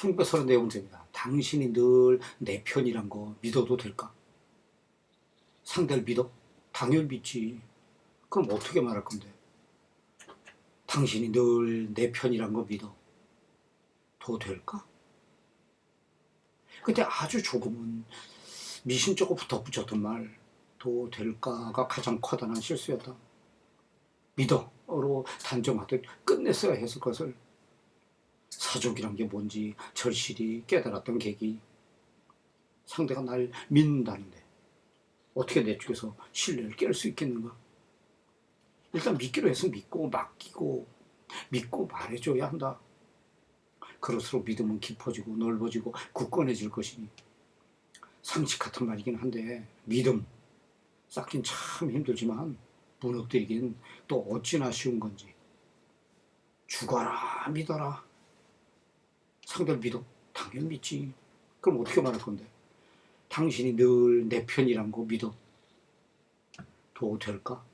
1934문제입니다. 당신이 늘 내 편이란 거 믿어도 될까? 상대를 믿어? 당연히 믿지. 그럼 어떻게 말할 건데? 당신이 늘 내 편이란 거 믿어. 도 될까? 근데 아주 조금은 미심쩍고 덧붙였던 말, 도 될까가 가장 커다란 실수였다. 믿어로 단정하듯 끝냈어야 했을 것을 사족이란 게 뭔지 절실히 깨달았던 계기. 상대가 날 믿는다는데 어떻게 내 쪽에서 신뢰를 깰 수 있겠는가? 일단 믿기로 해서 믿고 맡기고 믿고 말해줘야 한다. 그럴수록 믿음은 깊어지고 넓어지고 굳건해질 것이니 상식 같은 말이긴 한데 믿음 쌓긴 참 힘들지만 무너뜨리긴 또 어찌나 쉬운 건지 죽어라 믿어라 상대를 믿어 당연히 믿지. 그럼 어떻게 말할 건데? 당신이 늘 내 편이란 거 믿어. 도 될까?